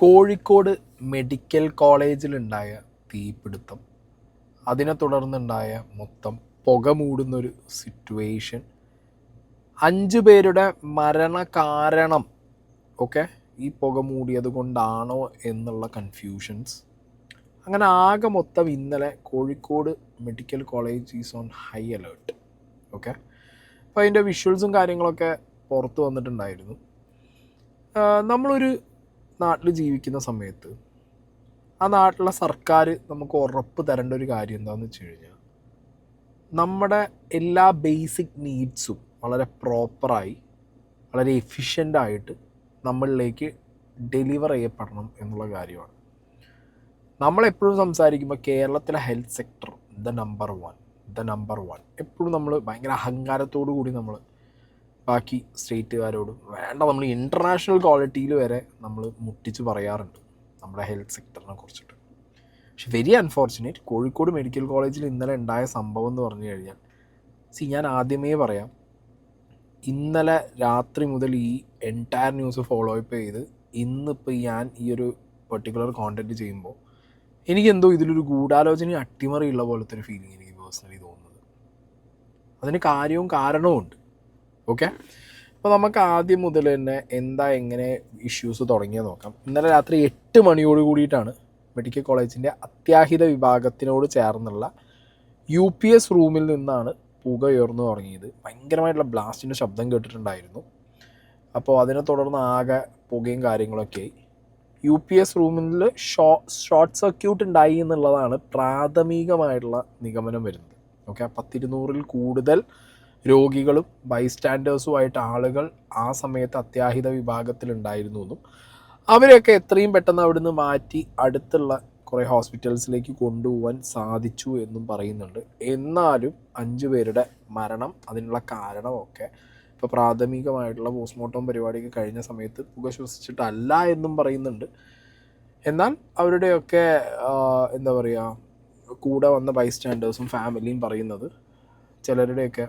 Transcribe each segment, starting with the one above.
Kozhikode medical കോളേജിലുണ്ടായ തീപിടുത്തം. അതിനെ തുടർന്നുണ്ടായ മൊത്തം പുക മൂടുന്നൊരു സിറ്റുവേഷൻ അഞ്ച് പേരുടെ മരണ കാരണം ഓക്കെ ഈ പുക മൂടിയത് കൊണ്ടാണോ എന്നുള്ള കൺഫ്യൂഷൻസ് അങ്ങനെ ആകെ മൊത്തം ഇന്നലെ Kozhikode medical college is on high alert okay അപ്പോൾ അതിന്റെ വിഷ്വൽസും കാര്യങ്ങളൊക്കെ പുറത്ത് വന്നിട്ടുണ്ടായിരുന്നു. നമ്മളൊരു നാട്ടിൽ ജീവിക്കുന്ന സമയത്ത് ആ നാട്ടിലെ സർക്കാർ നമുക്ക് ഉറപ്പ് തരേണ്ട ഒരു കാര്യം എന്താണെന്ന് വെച്ച് കഴിഞ്ഞാൽ നമ്മുടെ എല്ലാ ബേസിക് നീഡ്സും വളരെ പ്രോപ്പറായി വളരെ എഫിഷ്യന്റായിട്ട് നമ്മളിലേക്ക് ഡെലിവർ ചെയ്യപ്പെടണം എന്നുള്ള കാര്യമാണ്. നമ്മളെപ്പോഴും സംസാരിക്കുമ്പോൾ കേരളത്തിലെ health sector the number one the number one എപ്പോഴും നമ്മൾ ഭയങ്കര അഹങ്കാരത്തോടു കൂടി നമ്മൾ ബാക്കി സ്റ്റേറ്റുകാരോടും വേണ്ട നമ്മൾ ഇന്റർനാഷണൽ ക്വാളിറ്റിയിൽ വരെ നമ്മൾ മുട്ടിച്ച് പറയാറുണ്ട് നമ്മുടെ ഹെൽത്ത് സെക്ടറിനെ കുറിച്ചിട്ട്. പക്ഷെ വെരി അൺഫോർച്ചുനേറ്റ് കോഴിക്കോട് മെഡിക്കൽ കോളേജിൽ ഇന്നലെ ഉണ്ടായ സംഭവം എന്ന് പറഞ്ഞു കഴിഞ്ഞാൽ സി ഞാൻ ആദ്യമേ പറയാം ഇന്നലെ രാത്രി മുതൽ ഈ എന്റയർ ന്യൂസ് ഫോളോ അപ്പ് ചെയ്ത് ഇന്നിപ്പോൾ ഞാൻ ഈ ഒരു പെർട്ടിക്കുലർ കോണ്ടന്റ് ചെയ്യുമ്പോൾ എനിക്കെന്തോ ഇതിലൊരു ഗൂഢാലോചന അട്ടിമറിയുള്ള പോലത്തെ ഒരു ഫീലിംഗ് എനിക്ക് പേഴ്സണലി തോന്നുന്നത്. അതിന് കാര്യവും കാരണവും ഉണ്ട് ഓക്കെ? അപ്പോൾ നമുക്ക് ആദ്യം മുതൽ തന്നെ എന്താ എങ്ങനെ ഇഷ്യൂസ് തുടങ്ങിയത് നോക്കാം. ഇന്നലെ രാത്രി എട്ട് മണിയോട് കൂടിയിട്ടാണ് മെഡിക്കൽ കോളേജിന്റെ അത്യാഹിത വിഭാഗത്തിനോട് ചേർന്നുള്ള യു പി എസ് റൂമിൽ നിന്നാണ് പുക ഉയർന്നു തുടങ്ങിയത്. ഭയങ്കരമായിട്ടുള്ള ബ്ലാസ്റ്റിന്റെ ശബ്ദം കേട്ടിട്ടുണ്ടായിരുന്നു. അപ്പോൾ അതിനെ തുടർന്ന് ആകെ പുകയും കാര്യങ്ങളൊക്കെ ആയി. യു പി എസ് റൂമിൽ ഷോ ഷോർട്ട് സർക്യൂട്ട് ഉണ്ടായി എന്നുള്ളതാണ് പ്രാഥമികമായിട്ടുള്ള നിഗമനം വരുന്നത്. ഓക്കെ? പത്തിരുന്നൂറിൽ കൂടുതൽ രോഗികളും ബൈസ്റ്റാൻഡേഴ്സുമായിട്ട് ആളുകൾ ആ സമയത്ത് അത്യാഹിത വിഭാഗത്തിലുണ്ടായിരുന്നു എന്നും അവരെയൊക്കെ എത്രയും പെട്ടെന്ന് അവിടുന്ന് മാറ്റി അടുത്തുള്ള കുറേ ഹോസ്പിറ്റൽസിലേക്ക് കൊണ്ടുപോകാൻ സാധിച്ചു എന്നും പറയുന്നുണ്ട്. എന്നാലും അഞ്ചു പേരുടെ മരണം അതിനുള്ള കാരണമൊക്കെ ഇപ്പോൾ പ്രാഥമികമായിട്ടുള്ള പോസ്റ്റ്മോർട്ടം പരിപാടിയൊക്കെ കഴിഞ്ഞ സമയത്ത് പുക ശ്വസിച്ചിട്ടല്ല എന്നും പറയുന്നുണ്ട്. എന്നാൽ അവരുടെയൊക്കെ എന്താ പറയുക കൂടെ വന്ന ബൈസ്റ്റാൻഡേഴ്സും ഫാമിലിയും പറയുന്നത് ചിലരുടെയൊക്കെ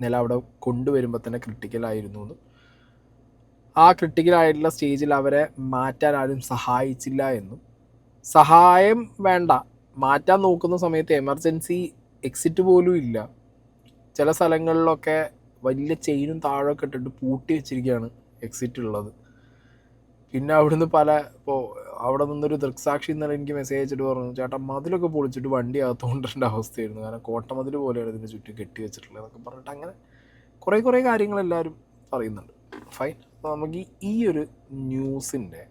നില അവിടെ കൊണ്ടുവരുമ്പോൾ തന്നെ ക്രിട്ടിക്കലായിരുന്നു എന്ന്. ആ ക്രിട്ടിക്കലായിട്ടുള്ള സ്റ്റേജിൽ അവരെ മാറ്റാൻ ആരും സഹായിച്ചില്ല എന്നും. സഹായം വേണ്ട. മാറ്റാൻ നോക്കുന്ന സമയത്ത് എമർജൻസി എക്സിറ്റ് പോലും ഇല്ല. ചില സ്ഥലങ്ങളിലൊക്കെ വലിയ ചെയിനും താഴൊക്കെ ഇട്ടിട്ട് പൂട്ടി വെച്ചിരിക്കുകയാണ് എക്സിറ്റ് ഉള്ളത്. പിന്നെ അവിടുന്ന് പല ഇപ്പോൾ അവിടെ നിന്നൊരു ദൃക്സാക്ഷി ഇന്നലെ എനിക്ക് മെസ്സേജ് അയച്ചിട്ട് പറഞ്ഞു ചേട്ടാ മതിലൊക്കെ പൊളിച്ചിട്ട് വണ്ടി അകത്തുകൊണ്ടിരേണ്ട അവസ്ഥയായിരുന്നു. കാരണം കോട്ടമതിൽ പോലെയാണ് ഇതിന്റെ ചുറ്റും കെട്ടി വെച്ചിട്ടുള്ളത് എന്നൊക്കെ പറഞ്ഞിട്ട് അങ്ങനെ കുറേ കുറേ കാര്യങ്ങൾ എല്ലാവരും പറയുന്നുണ്ട്. ഫൈൻ അപ്പോൾ നമുക്ക് ഈ- ഒരു ന്യൂസിന്റെ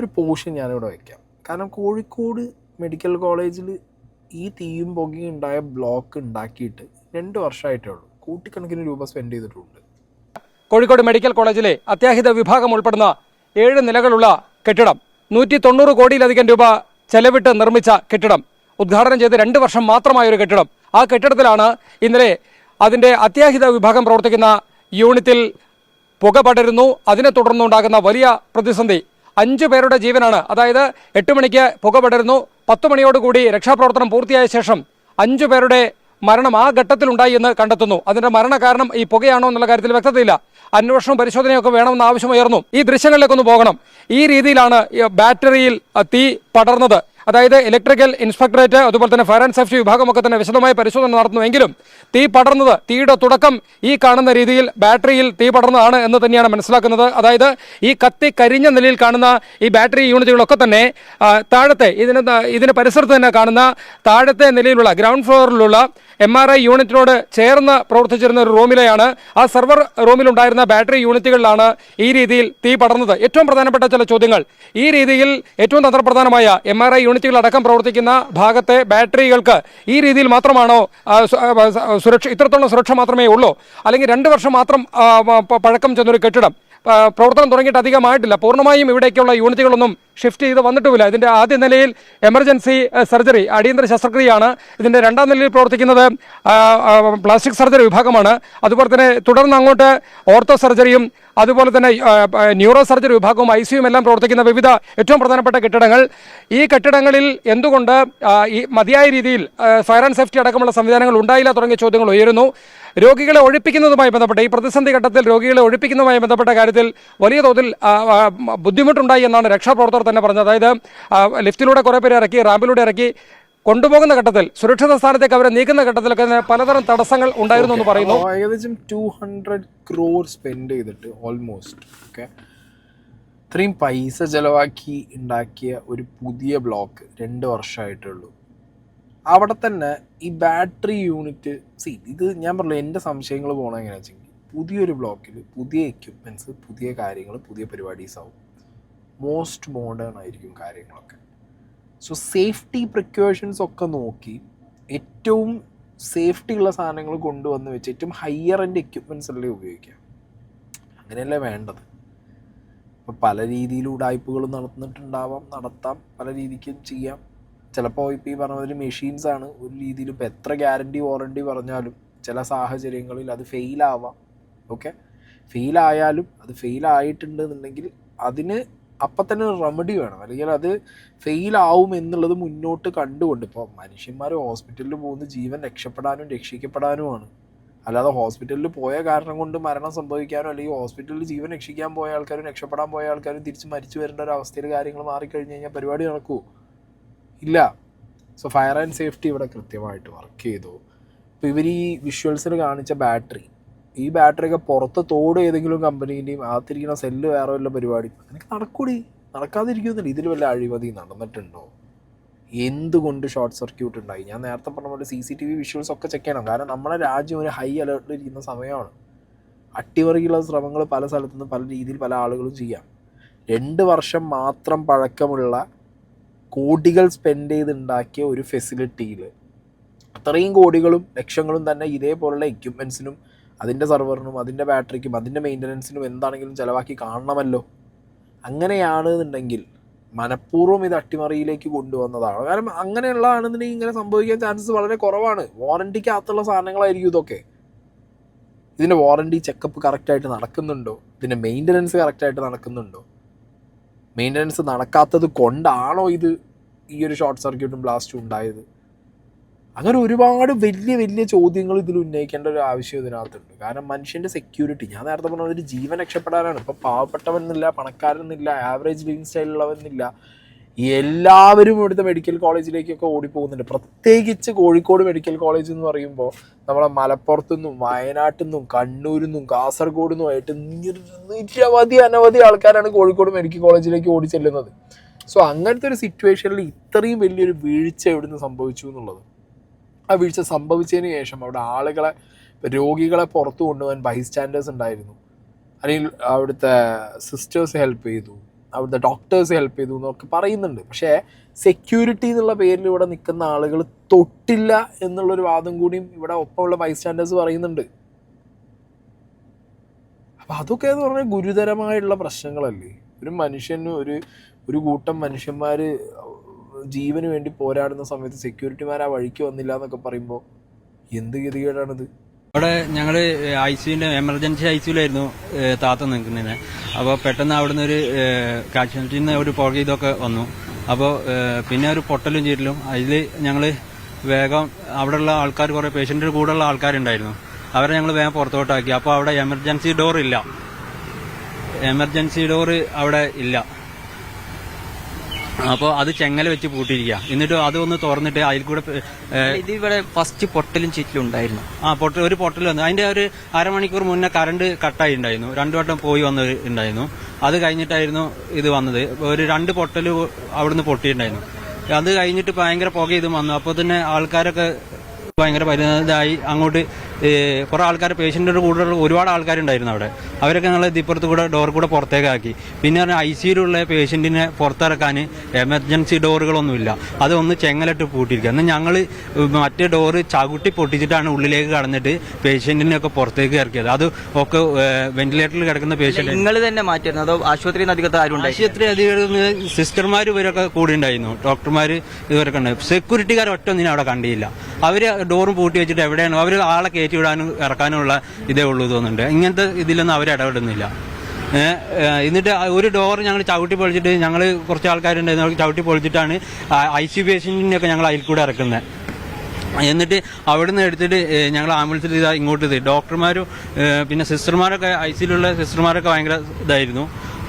ഒരു പോർഷൻ ഞാനിവിടെ വയ്ക്കാം കാരണം കോഴിക്കോട് മെഡിക്കൽ കോളേജിൽ ഈ തീയും പുകയും ഉണ്ടായ ബ്ലോക്ക് ഉണ്ടാക്കിയിട്ട് രണ്ട് വർഷമായിട്ടേ ഉള്ളൂ. കൂട്ടിക്കണക്കിന് രൂപ സ്പെൻഡ് ചെയ്തിട്ടുണ്ട്. കോഴിക്കോട് മെഡിക്കൽ കോളേജിലെ അത്യാഹിത വിഭാഗം ഉൾപ്പെടുന്ന ഏഴ് നിലകളുള്ള കെട്ടിടം. നൂറ്റി തൊണ്ണൂറ് കോടിയിലധികം രൂപ ചെലവിട്ട് നിർമ്മിച്ച കെട്ടിടം. ഉദ്ഘാടനം ചെയ്ത് രണ്ട് വർഷം മാത്രമായ ഒരു കെട്ടിടം. ആ കെട്ടിടത്തിലാണ് ഇന്നലെ അതിന്റെ അത്യാഹിത വിഭാഗം പ്രവർത്തിക്കുന്ന യൂണിറ്റിൽ പുക പടരുന്നു. അതിനെ തുടർന്നുണ്ടാകുന്ന വലിയ പ്രതിസന്ധി. അഞ്ചു പേരുടെ ജീവനാണ്. അതായത് എട്ട് മണിക്ക് പുക പടരുന്നു. പത്ത് മണിയോടുകൂടി രക്ഷാപ്രവർത്തനം പൂർത്തിയായ ശേഷം അഞ്ചു പേരുടെ മരണം ആ ഘട്ടത്തിലുണ്ടായി എന്ന് കണ്ടെത്തുന്നു. അതിന്റെ മരണകാരണം ഈ പുകയാണോ എന്നുള്ള കാര്യത്തിൽ വ്യക്തതയില്ല. അന്വേഷണവും പരിശോധനയൊക്കെ വേണമെന്ന് ആവശ്യമുയർന്നു. ഈ ദൃശ്യങ്ങളിലേക്കൊന്ന് പോകണം. ഈ രീതിയിലാണ് ബാറ്ററിയിൽ തീ പടർന്നത്. അതായത് ഇലക്ട്രിക്കൽ ഇൻസ്പെക്ടറേറ്റ് അതുപോലെ തന്നെ ഫയർ ആൻഡ് സേഫ്റ്റി വിഭാഗമൊക്കെ തന്നെ വിശദമായ പരിശോധന നടത്തുന്നുവെങ്കിലും തീ പടർന്നത് തീയുടെ തുടക്കം ഈ കാണുന്ന രീതിയിൽ ബാറ്ററിയിൽ തീ പടർന്നതാണ് എന്ന് തന്നെയാണ് മനസ്സിലാക്കുന്നത്. അതായത് ഈ കത്തി കരിഞ്ഞ നിലയിൽ കാണുന്ന ഈ ബാറ്ററി യൂണിറ്റുകളൊക്കെ തന്നെ താഴത്തെ ഇതിന് ഇതിന് പരിസരത്ത് തന്നെ കാണുന്ന താഴത്തെ നിലയിലുള്ള ഗ്രൗണ്ട് ഫ്ലോറിലുള്ള എം ആർ ഐ യൂണിറ്റിനോട് ചേർന്ന് പ്രവർത്തിച്ചിരുന്ന ഒരു റൂമിലെയാണ് ആ സെർവർ റൂമിലുണ്ടായിരുന്ന ബാറ്ററി യൂണിറ്റുകളിലാണ് ഈ രീതിയിൽ തീ പടർന്നത്. ഏറ്റവും പ്രധാനപ്പെട്ട ചില ചോദ്യങ്ങൾ. ഈ രീതിയിൽ ഏറ്റവും തന്ത്രപ്രധാനമായ എം ആർ ഐ യൂണിറ്റുകൾ അടക്കം പ്രവർത്തിക്കുന്ന ഭാഗത്തെ ബാറ്ററികൾക്ക് ഈ രീതിയിൽ മാത്രമാണോ സുരക്ഷ ഇത്രത്തോളം സുരക്ഷ മാത്രമേ ഉള്ളൂ? അല്ലെങ്കിൽ രണ്ട് വർഷം മാത്രം പഴക്കം ചെന്നൊരു കെട്ടിടം. പ്രവർത്തനം തുടങ്ങിയിട്ട് അധികമായിട്ടില്ല പൂർണമായും ഇവിടേക്കുള്ള യൂണിറ്റുകളൊന്നും ഷിഫ്റ്റ് ചെയ്ത് വന്നിട്ടുമില്ല. ഇതിന്റെ ആദ്യ നിലയിൽ എമർജൻസി സർജറി അടിയന്തര ശസ്ത്രക്രിയയാണ്. ഇതിന്റെ രണ്ടാം നിലയിൽ പ്രവർത്തിക്കുന്നത് പ്ലാസ്റ്റിക് സർജറി വിഭാഗമാണ്. അതുപോലെ തന്നെ തുടർന്ന് അങ്ങോട്ട് ഓർത്തോ സർജറിയും അതുപോലെ തന്നെ ന്യൂറോ സർജറി വിഭാഗവും ഐ സിയും എല്ലാം പ്രവർത്തിക്കുന്ന വിവിധ ഏറ്റവും പ്രധാനപ്പെട്ട കെട്ടിടങ്ങൾ. ഈ കെട്ടിടങ്ങളിൽ എന്തുകൊണ്ട് ഈ മതിയായ രീതിയിൽ ഫയർ ആൻഡ് സേഫ്റ്റി അടക്കമുള്ള സംവിധാനങ്ങൾ ഉണ്ടായില്ല തുടങ്ങിയ ചോദ്യങ്ങൾ ഉയരുന്നു. രോഗികളെ ഒഴിപ്പിക്കുന്നതുമായി ബന്ധപ്പെട്ട് ഈ പ്രതിസന്ധി ഘട്ടത്തിൽ രോഗികളെ ഒഴിപ്പിക്കുന്നതുമായി ബന്ധപ്പെട്ട കാര്യത്തിൽ വലിയ തോതിൽ ബുദ്ധിമുട്ടുണ്ടായി എന്നാണ് രക്ഷാപ്രവർത്തകർ തന്നെ പറഞ്ഞത്. അതായത് ലിഫ്റ്റിലൂടെ കുറേ പേര് ഇറക്കി റാമ്പിലൂടെ ഇറക്കി കൊണ്ടുപോകുന്ന ഘട്ടത്തിൽ സുരക്ഷിത സ്ഥാനത്തേക്ക് അവരെ നീക്കുന്ന ഘട്ടത്തിലൊക്കെ പലതരം തടസ്സങ്ങൾ ഉണ്ടായിരുന്നു എന്ന് പറയുന്നു. ഏകദേശം ടു ഹൺഡ്രഡ് ക്രോർ സ്പെൻഡ് ചെയ്തിട്ട് ഓൾമോസ്റ്റ് ഓക്കെ ഇത്രയും പൈസ ചെലവാക്കി ഉണ്ടാക്കിയ ഒരു പുതിയ ബ്ലോക്ക് രണ്ട് വർഷമായിട്ടുള്ളൂ അവിടെ തന്നെ ഈ ബാറ്ററി യൂണിറ്റ് സി ഇത് ഞാൻ പറഞ്ഞു എന്റെ സംശയങ്ങൾ പോകണം എങ്ങനെയാണെന്ന് വെച്ചെങ്കിൽ പുതിയൊരു ബ്ലോക്കിൽ പുതിയ എക്യുപ്മെന്റ്സ് പുതിയ കാര്യങ്ങൾ പുതിയ പരിപാടീസ് ആവും. മോസ്റ്റ് മോഡേൺ ആയിരിക്കും കാര്യങ്ങളൊക്കെ. സോ സേഫ്റ്റി പ്രിക്കോഷൻസ് ഒക്കെ നോക്കി ഏറ്റവും സേഫ്റ്റി ഉള്ള സാധനങ്ങൾ കൊണ്ടുവന്ന് വെച്ച് ഏറ്റവും ഹയർ എൻഡ് എക്യുപ്മെന്റ്സ് അല്ലേ ഉപയോഗിക്കാം അങ്ങനെയല്ലേ വേണ്ടത്. ഇപ്പോൾ പല രീതിയിൽ ഉടായ്പകൾ നടന്നിട്ടുണ്ടാവാം നടത്താം പല രീതിക്കും ചെയ്യാം. ചിലപ്പോൾ ഇപ്പോൾ ഈ പറഞ്ഞ മാതിരി മെഷീൻസ് ആണ് ഒരു രീതിയിൽ ഇപ്പോൾ എത്ര ഗ്യാരണ്ടി വാറണ്ടി പറഞ്ഞാലും ചില സാഹചര്യങ്ങളിൽ അത് ഫെയിലാവാം ഓക്കെ ഫെയിലായാലും അത് ഫെയിലായിട്ടുണ്ട് എന്നുണ്ടെങ്കിൽ അതിന് അപ്പം തന്നെ റെമഡി വേണം. അല്ലെങ്കിൽ അത് ഫെയിലാവും എന്നുള്ളത് മുന്നോട്ട് കണ്ടുകൊണ്ട് ഇപ്പോൾ മനുഷ്യന്മാർ ഹോസ്പിറ്റലിൽ പോകുന്ന ജീവൻ രക്ഷപ്പെടാനും രക്ഷിക്കപ്പെടാനുമാണ് അല്ലാതെ ഹോസ്പിറ്റലിൽ പോയ കാരണം കൊണ്ട് മരണം സംഭവിക്കാനോ അല്ലെങ്കിൽ ഹോസ്പിറ്റലിൽ ജീവൻ രക്ഷിക്കാൻ പോയ ആൾക്കാരും രക്ഷപ്പെടാൻ പോയ ആൾക്കാരും തിരിച്ച് മരിച്ചു വരേണ്ട ഒരു അവസ്ഥയിൽ കാര്യങ്ങൾ മാറിക്കഴിഞ്ഞ് കഴിഞ്ഞാൽ പരിപാടി നടക്കുമോ ഇല്ല. സോ ഫയർ ആൻഡ് സേഫ്റ്റി ഇവിടെ കൃത്യമായിട്ട് വർക്ക് ചെയ്തു. ഇപ്പോൾ ഇവർ ഈ വിഷ്വൽസിൽ കാണിച്ച ബാറ്ററി ഈ ബാറ്ററി ഒക്കെ പുറത്ത് തോട് ഏതെങ്കിലും കമ്പനീന്റെയും അകത്തിരിക്കുന്ന സെല്ല് വേറെ വല്ല പരിപാടി അങ്ങനെയൊക്കെ നടക്കൂടി. നടക്കാതിരിക്കുന്നില്ല ഇതിൽ വല്ല അഴിമതി നടന്നിട്ടുണ്ടോ? എന്തുകൊണ്ട് ഷോർട്ട് സർക്യൂട്ട് ഉണ്ടായി? ഞാൻ നേരത്തെ പറഞ്ഞ പോലെ C C T V visuals ഒക്കെ ചെക്ക് ചെയ്യണം. കാരണം നമ്മുടെ രാജ്യം ഒരു ഹൈ അലേർട്ടിൽ ഇരിക്കുന്ന സമയമാണ്. അട്ടിമറിക്കുള്ള ശ്രമങ്ങൾ പല സ്ഥലത്തുനിന്ന് പല രീതിയിൽ പല ആളുകളും ചെയ്യാം. രണ്ട് വർഷം മാത്രം പഴക്കമുള്ള കോടികൾ സ്പെൻഡ് ചെയ്തുണ്ടാക്കിയ ഒരു ഫെസിലിറ്റിയിൽ അത്രയും കോടികളും ലക്ഷങ്ങളും തന്നെ ഇതേപോലുള്ള എക്യുപ്മെൻസിനും അതിന്റെ സെർവറിനും അതിന്റെ ബാറ്ററിക്കും അതിന്റെ മെയിന്റനൻസിനും എന്താണെങ്കിലും ചിലവാക്കി കാണണമല്ലോ. അങ്ങനെയാണ് എന്നുണ്ടെങ്കിൽ മനഃപൂർവം ഇത് അട്ടിമറിയിലേക്ക് കൊണ്ടുവന്നതാണ്. കാരണം അങ്ങനെയുള്ളതാണെന്നുണ്ടെങ്കിൽ ഇങ്ങനെ സംഭവിക്കാൻ ചാൻസസ് വളരെ കുറവാണ്. വാറണ്ടിക്കകത്തുള്ള സാധനങ്ങളായിരിക്കും ഇതൊക്കെ. ഇതിന്റെ വാറണ്ടി ചെക്കപ്പ് കറക്റ്റായിട്ട് നടക്കുന്നുണ്ടോ? ഇതിന്റെ മെയിന്റനൻസ് കറക്റ്റായിട്ട് നടക്കുന്നുണ്ടോ? മെയിന്റനൻസ് നടക്കാത്തത് കൊണ്ടാണോ ഇത് ഈ ഒരു ഷോർട്ട് സർക്യൂട്ടും ബ്ലാസ്റ്റും ഉണ്ടായത്? അങ്ങനെ ഒരുപാട് വലിയ വലിയ ചോദ്യങ്ങൾ ഇതിൽ ഉന്നയിക്കേണ്ട ഒരു ആവശ്യം ഇതിനകത്തുണ്ട്. കാരണം മനുഷ്യന്റെ സെക്യൂരിറ്റി ഞാൻ നേരത്തെ പറഞ്ഞ ഒരു ജീവൻ രക്ഷപ്പെടാനാണ്. ഇപ്പം പാവപ്പെട്ടവനെന്നില്ല പണക്കാരെന്നില്ല ആവറേജ് ലിവിങ് സ്റ്റൈലുള്ളവെന്നില്ല എല്ലാവരും ഇവിടുത്തെ മെഡിക്കൽ കോളേജിലേക്കൊക്കെ ഓടിപ്പോകുന്നുണ്ട്. പ്രത്യേകിച്ച് കോഴിക്കോട് മെഡിക്കൽ കോളേജ് എന്ന് പറയുമ്പോൾ നമ്മളെ മലപ്പുറത്തു നിന്നും വയനാട്ടിൽ നിന്നും കണ്ണൂരിൽ നിന്നും കാസർഗോഡ് നിന്നും ആയിട്ട് നിര- നിരവധി അനവധി ആൾക്കാരാണ് കോഴിക്കോട് മെഡിക്കൽ കോളേജിലേക്ക് ഓടി ചെല്ലുന്നത്. സോ അങ്ങനത്തെ ഒരു സിറ്റുവേഷനിൽ ഇത്രയും വലിയൊരു വീഴ്ച എവിടുന്ന് സംഭവിച്ചു എന്നുള്ളത്. ആ വീഴ്ച സംഭവിച്ചതിന് ശേഷം അവിടെ ആളുകളെ രോഗികളെ പുറത്തു കൊണ്ടുപോകാൻ ബൈസ്റ്റാൻഡേഴ്സ് ഉണ്ടായിരുന്നു. അല്ലെങ്കിൽ അവിടുത്തെ സിസ്റ്റേഴ്സ് ഹെൽപ്പ് ചെയ്തു. അവിടുത്തെ ഡോക്ടേഴ്സ് ഹെൽപ്പ് ചെയ്തു എന്നൊക്കെ പറയുന്നുണ്ട്. പക്ഷേ സെക്യൂരിറ്റി എന്നുള്ള പേരിൽ ഇവിടെ നിൽക്കുന്ന ആളുകൾ തൊട്ടില്ല എന്നുള്ളൊരു വാദം കൂടിയും ഇവിടെ ഒപ്പമുള്ള ബൈസ്റ്റാൻഡേഴ്സ് പറയുന്നുണ്ട്. അപ്പം അതൊക്കെ എന്ന് പറഞ്ഞാൽ ഗുരുതരമായുള്ള പ്രശ്നങ്ങളല്ലേ? ഒരു മനുഷ്യന് ഒരു ഒരു കൂട്ടം മനുഷ്യന്മാർ ജീവന് വേണ്ടി പോരാടുന്ന സമയത്ത് സെക്യൂരിറ്റിമാർ ആ വഴിക്ക് വന്നില്ല എന്നൊക്കെ പറയുമ്പോൾ എന്ത് ഗതികേടാണിത്? അവിടെ ഞങ്ങൾ ഐ എമർജൻസി ഐ സിയുലായിരുന്നു താത്ത നിൽക്കുന്നതിന്. അപ്പോൾ പെട്ടെന്ന് അവിടുന്ന് ഒരു കാഷ്വാലിറ്റിയിൽ നിന്ന് ഒരു പുക ഇതൊക്കെ വന്നു. അപ്പോൾ പിന്നെ ഒരു പൊട്ടലും ചീറ്റലും അതിൽ ഞങ്ങൾ വേഗം അവിടെയുള്ള ആൾക്കാർ കുറേ പേഷ്യന്റിന്റെ കൂടെയുള്ള ആൾക്കാരുണ്ടായിരുന്നു. അവരെ ഞങ്ങൾ വേഗം പുറത്തോട്ടാക്കി. അപ്പോൾ അവിടെ എമർജൻസി ഡോർ ഇല്ല. എമർജൻസി ഡോർ അവിടെ ഇല്ല. അപ്പോൾ അത് ചെങ്ങല വെച്ച് പൂട്ടിയിരിക്കുക എന്നിട്ട് അതൊന്ന് തുറന്നിട്ട് അതിൽ കൂടെ ഇത് ഇവിടെ ഫസ്റ്റ് പൊട്ടലും ചീറ്റലും ഉണ്ടായിരുന്നു. ആ പൊട്ട ഒരു പൊട്ടൽ വന്നു. അതിന്റെ ഒരു അരമണിക്കൂർ മുന്നേ കറണ്ട് കട്ടായി ഉണ്ടായിരുന്നു രണ്ടു വട്ടം പോയി വന്ന് ഉണ്ടായിരുന്നു. അത് കഴിഞ്ഞിട്ടായിരുന്നു ഇത് വന്നത്. ഒരു രണ്ട് പൊട്ടൽ അവിടുന്ന് പൊട്ടിയിട്ടുണ്ടായിരുന്നു. അത് കഴിഞ്ഞിട്ട് ഭയങ്കര പുക ഇതും വന്നു. അപ്പോൾ തന്നെ ആൾക്കാരൊക്കെ ഭയങ്കര പരിതായി അങ്ങോട്ട് കുറെ ആൾക്കാർ പേഷ്യന്റിന്റെ കൂടെ ഒരുപാട് ആൾക്കാരുണ്ടായിരുന്നു അവിടെ. അവരൊക്കെ ഞങ്ങൾ ഇതിപ്പുറത്ത് കൂടെ ഡോർ കൂടെ പുറത്തേക്കാക്കി. പിന്നെ പറഞ്ഞാൽ ഐ സിയിലുള്ള പേഷ്യന്റിനെ പുറത്തിറക്കാൻ എമർജൻസി ഡോറുകളൊന്നുമില്ല അതൊന്ന് ചെങ്ങലിട്ട് പൂട്ടിയിരിക്കുക. എന്നാൽ ഞങ്ങൾ മറ്റേ ഡോറ് ചവിട്ടി പൊട്ടിച്ചിട്ടാണ് ഉള്ളിലേക്ക് കടന്നിട്ട് പേഷ്യന്റിനെ ഒക്കെ പുറത്തേക്ക് ഇറക്കിയത്. അത് ഒക്കെ വെന്റിലേറ്ററിൽ കിടക്കുന്ന പേഷ്യന്റ് നിങ്ങൾ തന്നെ മാറ്റിയിരുന്നു അതോ ആശുപത്രി അധികത്ത് ആരും ആശുപത്രി അധികൃതർ സിസ്റ്റർമാർ ഇവരൊക്കെ കൂടി ഉണ്ടായിരുന്നു. ഡോക്ടർമാർ ഇവരൊക്കെ ഉണ്ടായിരുന്നു സെക്യൂരിറ്റിക്കാർ ഒറ്റ ഒന്നിനും അവിടെ കണ്ടില്ല. അവർ ഡോറും പൂട്ടി വെച്ചിട്ട് എവിടെയാണ്? അവർ ആളെ കയറ്റി വിടാനും ഇറക്കാനുള്ള ഇതേ ഉള്ളൂ തോന്നുന്നുണ്ട്. ഇങ്ങനത്തെ ഇതിലൊന്നും അവർ ഇടപെടുന്നില്ല. എന്നിട്ട് ഒരു ഡോർ ഞങ്ങൾ ചവിട്ടി പൊളിച്ചിട്ട് ഞങ്ങൾ കുറച്ച് ആൾക്കാരുണ്ടായിരുന്നു ചവിട്ടി പൊളിച്ചിട്ടാണ് ഐ സി പേഷ്യന്റിനെയൊക്കെ ഞങ്ങൾ അതിൽ കൂടെ ഇറക്കുന്നത്. എന്നിട്ട് അവിടുന്ന് എടുത്തിട്ട് ഞങ്ങൾ ആംബുലൻസിൽ ഇതാ ഇങ്ങോട്ട് ഇത് ഡോക്ടർമാരും പിന്നെ സിസ്റ്റർമാരൊക്കെ ഐ സിയിലുള്ള സിസ്റ്റർമാരൊക്കെ ഭയങ്കര ഇതായിരുന്നു.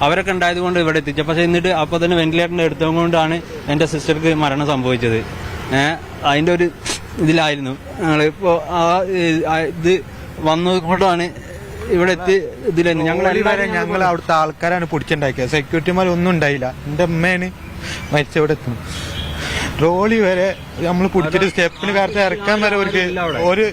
അവരൊക്കെ ഉണ്ടായതുകൊണ്ട് ഇവിടെ എത്തിച്ചു. പക്ഷേ എന്നിട്ട് അപ്പോൾ തന്നെ വെന്റിലേറ്ററിന്റെ എടുത്തുകൊണ്ടാണ് എന്റെ സിസ്റ്റർക്ക് മരണം സംഭവിച്ചത്. അതിന്റെ ഒരു ഇതിലായിരുന്നു. ഞങ്ങളിപ്പോൾ ആ ഇത് വന്നതുകൊണ്ടാണ് ഇവിടെ എത്തി ഇതിലായിരുന്നു. ഞങ്ങൾ ഞങ്ങൾ അവിടുത്തെ ആൾക്കാരാണ് പിടിച്ചുണ്ടാക്കിയത്. സെക്യൂരിറ്റിമാർ ഒന്നും ഉണ്ടായില്ല. എന്റെ അമ്മയാണ് മരിച്ച ഇവിടെ എത്തും ട്രോളി വരെ നമ്മൾ പിടിച്ചിട്ട് സ്റ്റെപ്പിന് കാരണം ഇറക്കാൻ വരെ ഒരു ഒരു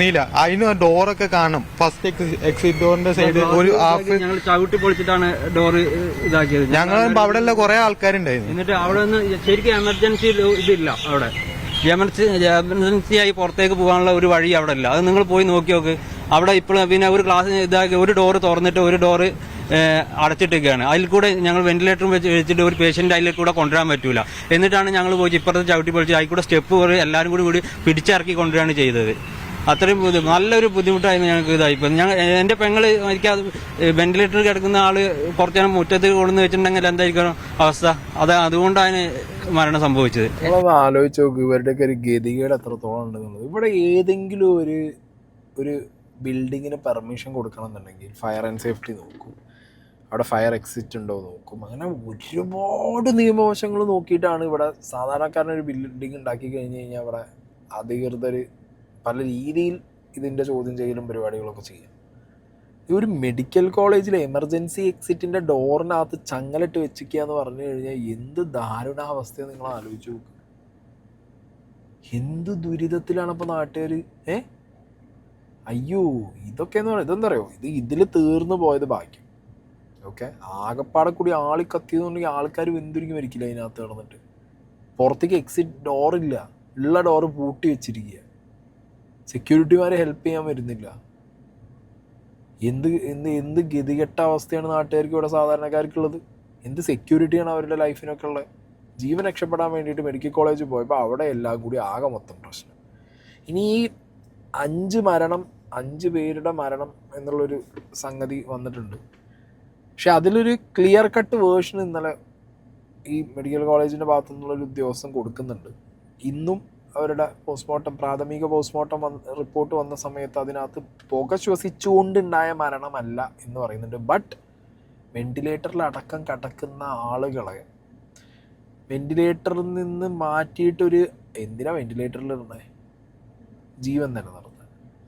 നില അതിന് ഡോറൊക്കെ കാണും. ഫസ്റ്റ് എക്സിറ്റ് ഡോറിന്റെ സൈഡ് ഒരു ഹാഫ് ഞങ്ങൾ ചവിട്ടി പൊളിച്ചിട്ടാണ് ഡോറ് ഇതാക്കിയത്. ഞങ്ങൾ അവിടെ എല്ലാം കുറെ ആൾക്കാരുണ്ടായിരുന്നു. എന്നിട്ട് അവിടെ നിന്ന് ശരിക്കും എമർജൻസി ഇതില്ല അവിടെ. എമർജൻസി എമർജൻസി ആയി പുറത്തേക്ക് പോകാനുള്ള ഒരു വഴി അവിടെ ഇല്ല അത് നിങ്ങൾ പോയി നോക്കി നോക്ക്. അവിടെ ഇപ്പോൾ പിന്നെ ഒരു ക്ലാസ് ഇതാക്കി ഒരു ഡോറ് തുറന്നിട്ട് ഒരു ഡോറ് അടച്ചിട്ടൊക്കെയാണ് അതിൽ കൂടെ ഞങ്ങൾ വെന്റിലേറ്ററും വെച്ച് വെച്ചിട്ട് ഒരു പേഷ്യന്റ് അതിൽ കൂടെ കൊണ്ടുവരാൻ പറ്റൂല. എന്നിട്ടാണ് ഞങ്ങൾ പോയി ഇപ്പുറത്ത് ചവിട്ടി പൊളിച്ച് അതിൽ കൂടെ സ്റ്റെപ്പ് എല്ലാവരും കൂടി കൂടി പിടിച്ചിറക്കി കൊണ്ടുവരികയാണ് ചെയ്തത്. അത്രയും നല്ലൊരു ബുദ്ധിമുട്ടായിരുന്നു ഞങ്ങൾക്ക് ഇതായി ഇപ്പം. ഞങ്ങൾ എന്റെ പെങ്ങൾ എനിക്ക് വെന്റിലേറ്ററിൽ കിടക്കുന്ന ആൾ കുറച്ച് നേരം മുറ്റത്ത് കൊണ്ടുവന്ന് വെച്ചിട്ടുണ്ടെങ്കിൽ എന്തായിരിക്കും അവസ്ഥ? അത് അതുകൊണ്ടാണ് മരണം സംഭവിച്ചത്. ആലോചിച്ച് നോക്ക് ഇവരുടെയൊക്കെ ഒരു ഗതികേട് എത്രത്തോളം ഉണ്ടെന്നുള്ളത്. ഇവിടെ ഏതെങ്കിലും ഒരു ഒരു ബിൽഡിങ്ങിന് പെർമിഷൻ കൊടുക്കണം എന്നുണ്ടെങ്കിൽ ഫയർ ആൻഡ് സേഫ്റ്റി നോക്കും. അവിടെ ഫയർ എക്സിറ്റ് ഉണ്ടോ നോക്കും. അങ്ങനെ ഒരുപാട് നിയമവശങ്ങൾ നോക്കിയിട്ടാണ് ഇവിടെ സാധാരണക്കാരൻ ഒരു ബിൽഡിംഗ് ഉണ്ടാക്കി കഴിഞ്ഞ് കഴിഞ്ഞാൽ അവിടെ അധികൃതർ പല രീതിയിൽ ഇതിന്റെ ചോദ്യം ചെയ്യലും പരിപാടികളൊക്കെ ചെയ്യാം. ഈ ഒരു മെഡിക്കൽ കോളേജിലെ എമർജൻസി എക്സിറ്റിന്റെ ഡോറിനകത്ത് ചങ്ങലിട്ട് വെച്ചിക്കുക എന്ന് പറഞ്ഞു കഴിഞ്ഞാൽ എന്ത് ദാരുണാവസ്ഥയാണ് നിങ്ങൾ ആലോചിച്ചു നോക്ക്. എന്ത് ദുരിതത്തിലാണ് ഇപ്പോൾ നാട്ടുകാർ ഏ? അയ്യോ ഇതൊക്കെ എന്ന് പറയുന്നത് ഇതെന്താ പറയുക ഇത് ഇതിൽ തീർന്നു പോയത് ബാക്കി ഓക്കെ? ആകപ്പാടെ കൂടി ആളി കത്തിയതുകൊണ്ടെങ്കിൽ ആൾക്കാർ വെന്തുരുങ്ങി മരിക്കില്ല അതിനകത്ത് കിടന്നിട്ട്. പുറത്തേക്ക് എക്സിറ്റ് ഡോറില്ല ഉള്ള ഡോറ് പൂട്ടി വെച്ചിരിക്കുക സെക്യൂരിറ്റിമാരെ ഹെൽപ്പ് ചെയ്യാൻ വരുന്നില്ല. എന്ത് എന്ത് എന്ത് ഗതികെട്ട അവസ്ഥയാണ് നാട്ടുകാർക്ക് ഇവിടെ സാധാരണക്കാർക്കുള്ളത്? എന്ത് സെക്യൂരിറ്റിയാണ് അവരുടെ ലൈഫിനൊക്കെ ഉള്ളത്? ജീവൻ രക്ഷപ്പെടാൻ വേണ്ടിയിട്ട് മെഡിക്കൽ കോളേജിൽ പോയപ്പോൾ അവിടെ എല്ലാം കൂടി ആകെ മൊത്തം പ്രശ്നം. ഇനി ഈ അഞ്ച് മരണം അഞ്ച് പേരുടെ മരണം എന്നുള്ളൊരു സംഗതി വന്നിട്ടുണ്ട്. പക്ഷെ അതിലൊരു ക്ലിയർ കട്ട് വേർഷൻ ഇന്നലെ ഈ മെഡിക്കൽ കോളേജിന്റെ ഭാഗത്തു നിന്നുള്ളൊരു ഉദ്യോഗസ്ഥൻ കൊടുക്കുന്നുണ്ട്. ഇന്നും അവരുടെ പോസ്റ്റ്മോർട്ടം പ്രാഥമിക പോസ്റ്റ്മോർട്ടം വന്ന് റിപ്പോർട്ട് വന്ന സമയത്ത് അതിനകത്ത് പുക ശ്വസിച്ചുകൊണ്ടുണ്ടായ മരണമല്ല എന്ന് പറയുന്നുണ്ട്. ബട്ട് വെന്റിലേറ്ററിൽ അടക്കം കിടക്കുന്ന ആളുകളെ വെന്റിലേറ്ററിൽ നിന്ന് മാറ്റിയിട്ടൊരു എന്തിനാ വെന്റിലേറ്ററിൽ ഇടുന്നത് ജീവൻ നിലനിർത്തുന്നത്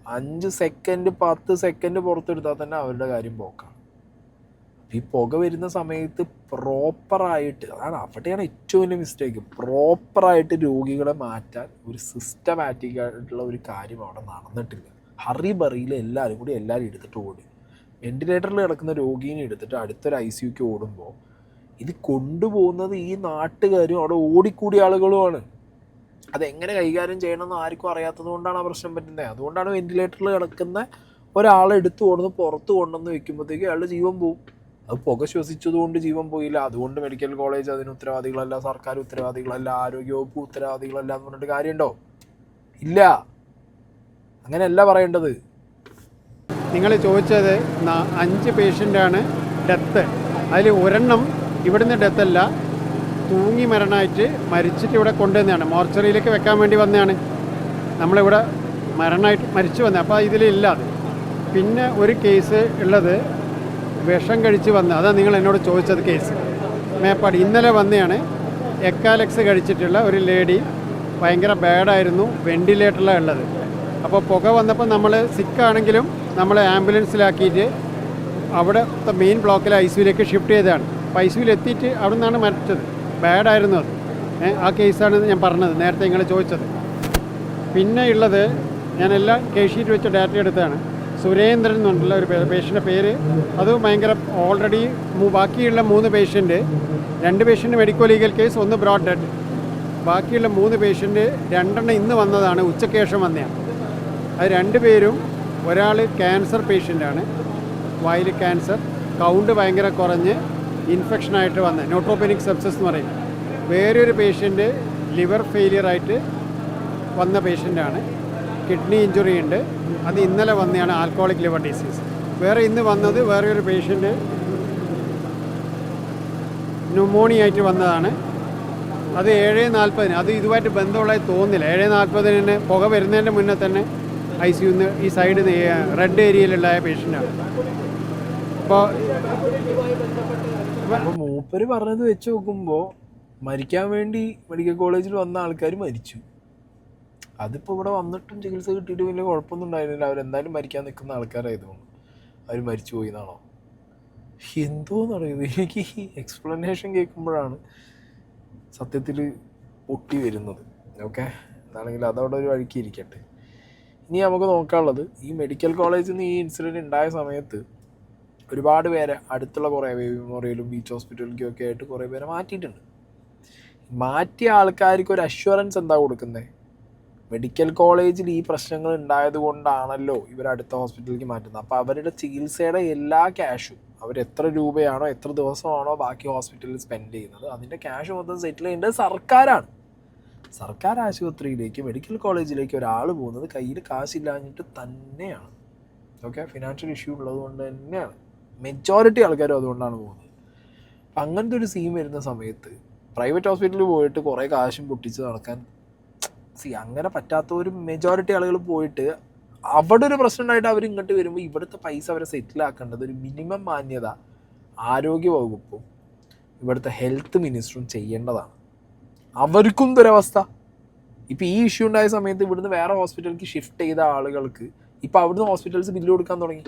അഞ്ച് സെക്കൻഡ് പത്ത് സെക്കൻഡ് പുറത്തെടുത്താൽ തന്നെ അവരുടെ കാര്യം പോക്കാണ് ഈ പുക വരുന്ന സമയത്ത് പ്രോപ്പറായിട്ട് അതാണ് അവിടെയാണ് ഏറ്റവും വലിയ മിസ്റ്റേക്ക് പ്രോപ്പറായിട്ട് രോഗികളെ മാറ്റാൻ ഒരു സിസ്റ്റമാറ്റിക് ആയിട്ടുള്ള ഒരു കാര്യം അവിടെ നടന്നിട്ടില്ല. ഹറി ബറിയിൽ എല്ലാവരും കൂടി എല്ലാവരും എടുത്തിട്ട് ഓടി. വെന്റിലേറ്ററിൽ കിടക്കുന്ന രോഗീനെ എടുത്തിട്ട് അടുത്തൊരു ഐ സിയുക്ക് ഓടുമ്പോൾ ഇത് കൊണ്ടുപോകുന്നത് ഈ നാട്ടുകാരും അവിടെ ഓടിക്കൂടിയ ആളുകളുമാണ്. അതെങ്ങനെ കൈകാര്യം ചെയ്യണമെന്ന് ആർക്കും അറിയാത്തത് കൊണ്ടാണ് ആ പ്രശ്നം പറ്റുന്നത്. അതുകൊണ്ടാണ് വെന്റിലേറ്ററിൽ കിടക്കുന്ന ഒരാളെടുത്ത് കൊണ്ടുവന്ന് പുറത്ത് കൊണ്ടുവന്ന് വെക്കുമ്പോഴത്തേക്ക് അയാളുടെ ജീവൻ പോകും അത് പുക ശ്വസിച്ചതുകൊണ്ട് ജീവൻ പോയില്ല. അതുകൊണ്ട് മെഡിക്കൽ കോളേജ് അതിന് ഉത്തരവാദികളല്ല സർക്കാർ ഉത്തരവാദികളല്ല ആരോഗ്യവകുപ്പ് ഉത്തരവാദികളല്ല എന്ന് പറഞ്ഞിട്ട് കാര്യമുണ്ടോ ഇല്ല. അങ്ങനെയല്ല പറയേണ്ടത്. നിങ്ങൾ ചോദിച്ചത് അഞ്ച് പേഷ്യന്റാണ് ഡെത്ത്. അതിൽ ഒരെണ്ണം ഇവിടുന്ന് ഡെത്തല്ല. തൂങ്ങി മരണമായിട്ട് മരിച്ചിട്ട് ഇവിടെ കൊണ്ടുവന്നതാണ്. മോർച്ചറിയിലേക്ക് വെക്കാൻ വേണ്ടി വന്നതാണ്. നമ്മളിവിടെ മരണമായിട്ട് മരിച്ചു വന്നത് അപ്പോൾ ഇതിലില്ല അത്. പിന്നെ ഒരു കേസ് ഉള്ളത് വിഷം കഴിച്ച് വന്ന അതാണ് നിങ്ങൾ എന്നോട് ചോദിച്ചത് കേസ് മേപ്പാട് ഇന്നലെ വന്നതാണ് എക്കാലക്സ് കഴിച്ചിട്ടുള്ള ഒരു ലേഡി ഭയങ്കര ബാഡായിരുന്നു വെന്റിലേറ്ററിലാണ് ഉള്ളത്. അപ്പോൾ പുക വന്നപ്പോൾ നമ്മൾ സിക്കാണെങ്കിലും നമ്മൾ ആംബുലൻസിലാക്കിയിട്ട് അവിടെ മെയിൻ ബ്ലോക്കിലെ ഐ സിയിലേക്ക് ഷിഫ്റ്റ് ചെയ്തതാണ്. അപ്പോൾ ഐ സിയിൽ എത്തിയിട്ട് അവിടെ നിന്നാണ് മരിച്ചത് ബാഡായിരുന്നു അത്. ആ കേസാണ് ഞാൻ പറഞ്ഞത് നേരത്തെ നിങ്ങൾ ചോദിച്ചത്. പിന്നെ ഉള്ളത് ഞാൻ എല്ലാം കേസ് വെച്ച് ഡാറ്റ എടുത്താണ് സുരേന്ദ്രൻ എന്നുള്ള ഒരു പേഷ്യന്റെ പേര്. അത് ഭയങ്കര ഓൾറെഡി ബാക്കിയുള്ള മൂന്ന് പേഷ്യന്റ് രണ്ട് പേഷ്യന്റ് മെഡിക്കൽ ലീഗൽ കേസ് ഒന്ന് ബ്രോഡ് ഡെഡ് ബാക്കിയുള്ള മൂന്ന് പേഷ്യന്റ് രണ്ടെണ്ണം ഇന്ന് വന്നതാണ് ഉച്ചയ്ക്ക് ശേഷം വന്നതാണ് അത് രണ്ട് പേരും ഒരാൾ ക്യാൻസർ പേഷ്യന്റാണ് വായിൽ ക്യാൻസർ കൗണ്ട് ഭയങ്കര കുറഞ്ഞ് ഇൻഫെക്ഷനായിട്ട് വന്ന നോട്രോപെനിക് സെപ്സസ് എന്ന് പറയും. വേറൊരു പേഷ്യന്റ് ലിവർ ഫെയിലിയർ ആയിട്ട് വന്ന പേഷ്യന്റാണ് കിഡ്നി ഇഞ്ചുറി ഉണ്ട്. അത് ഇന്നലെ വന്നതാണ് ആൽക്കോളിക് ലിവർ ഡിസീസ്. വേറെ ഇന്ന് വന്നത് വേറെ ഒരു പേഷ്യന്റ് ന്യൂമോണിയ ആയിട്ട് വന്നതാണ്. അത് ഏഴ് നാൽപ്പതിന് അത് ഇതുമായിട്ട് ബന്ധമുള്ളതായി തോന്നില്ല ഏഴ് നാൽപ്പതിന് തന്നെ പുക വരുന്നതിന്റെ മുന്നേ തന്നെ ഐ സി യുന്ന് ഈ സൈഡ് റെഡ് ഏരിയയിലുള്ള പേഷ്യന്റാണ്. അപ്പോൾ മൂപ്പര് പറഞ്ഞത് വെച്ച് നോക്കുമ്പോൾ മരിക്കാൻ വേണ്ടി മെഡിക്കൽ കോളേജിൽ വന്ന ആൾക്കാർ മരിച്ചു. അതിപ്പോൾ ഇവിടെ വന്നിട്ടും ചികിത്സ കിട്ടിയിട്ട് വലിയ കുഴപ്പമൊന്നും ഉണ്ടായിരുന്നില്ല. അവരെന്തായാലും മരിക്കാൻ നിൽക്കുന്ന ആൾക്കാരായതുകൊണ്ട്. അവർ മരിച്ചു പോയി എന്നാണോ? എന്തോന്ന് പറയുന്നത് എനിക്ക് ഈ എക്സ്പ്ലനേഷൻ കേൾക്കുമ്പോഴാണ് സത്യത്തിൽ പൊട്ടി വരുന്നത്. ഓക്കെ എന്നാണെങ്കിൽ അതവിടെ ഒരു വഴിക്ക് ഇരിക്കട്ടെ. ഇനി നമുക്ക് നോക്കാനുള്ളത് ഈ മെഡിക്കൽ കോളേജിൽ നിന്ന് ഈ ഇൻസിഡന്റ് ഉണ്ടായ സമയത്ത് ഒരുപാട് പേരെ അടുത്തുള്ള കുറേ ബേബി മെമ്മോറിയലും ബീച്ച് ഹോസ്പിറ്റലിലേക്കും ഒക്കെ ആയിട്ട് കുറേ പേരെ മാറ്റിയിട്ടുണ്ട്. മാറ്റിയ ആൾക്കാർക്ക് ഒരു അഷ്വറൻസ് എന്താ കൊടുക്കുന്നത് മെഡിക്കൽ കോളേജിൽ ഈ പ്രശ്നങ്ങൾ ഉണ്ടായത് കൊണ്ടാണല്ലോ ഇവർ അടുത്ത ഹോസ്പിറ്റലിലേക്ക് മാറ്റുന്നത്. അപ്പോൾ അവരുടെ ചികിത്സയുടെ എല്ലാ ക്യാഷും അവർ എത്ര രൂപയാണോ എത്ര ദിവസമാണോ ബാക്കി ഹോസ്പിറ്റലിൽ സ്പെൻഡ് ചെയ്യുന്നത് അതിന്റെ ക്യാഷ് മൊത്തം സെറ്റിൽ ചെയ്യേണ്ടത് സർക്കാരാണ്. സർക്കാർ ആശുപത്രിയിലേക്ക് മെഡിക്കൽ കോളേജിലേക്ക് ഒരാൾ പോകുന്നത് കയ്യിൽ കാശില്ലാഞ്ഞിട്ട് തന്നെയാണ്. ഓക്കെ ഫിനാൻഷ്യൽ ഇഷ്യൂ ഉള്ളത് കൊണ്ട് തന്നെയാണ്. മെജോറിറ്റി ആൾക്കാരും അതുകൊണ്ടാണ് പോകുന്നത്. അപ്പം അങ്ങനത്തെ ഒരു സീൻ വരുന്ന സമയത്ത് പ്രൈവറ്റ് ഹോസ്പിറ്റലിൽ പോയിട്ട് കുറേ കാശും പൊട്ടിച്ച് നടക്കാൻ സി അങ്ങനെ പറ്റാത്ത ഒരു മെജോറിറ്റി ആളുകൾ പോയിട്ട് അവിടെ ഒരു പ്രശ്നമുണ്ടായിട്ട് അവർ ഇങ്ങോട്ട് വരുമ്പോൾ ഇവിടുത്തെ പൈസ അവരെ സെറ്റിലാക്കേണ്ടത് ഒരു മിനിമം മാന്യത ആരോഗ്യ വകുപ്പും ഇവിടുത്തെ ഹെൽത്ത് മിനിസ്റ്ററും ചെയ്യേണ്ടതാണ്. അവർക്കും ദുരവസ്ഥ ഇപ്പം ഈ ഇഷ്യൂ ഉണ്ടായ സമയത്ത് ഇവിടുന്ന് വേറെ ഹോസ്പിറ്റലിലേക്ക് ഷിഫ്റ്റ് ചെയ്ത ആളുകൾക്ക് ഇപ്പം അവിടുന്ന് ഹോസ്പിറ്റൽസ് ബില്ല് കൊടുക്കാൻ തുടങ്ങി.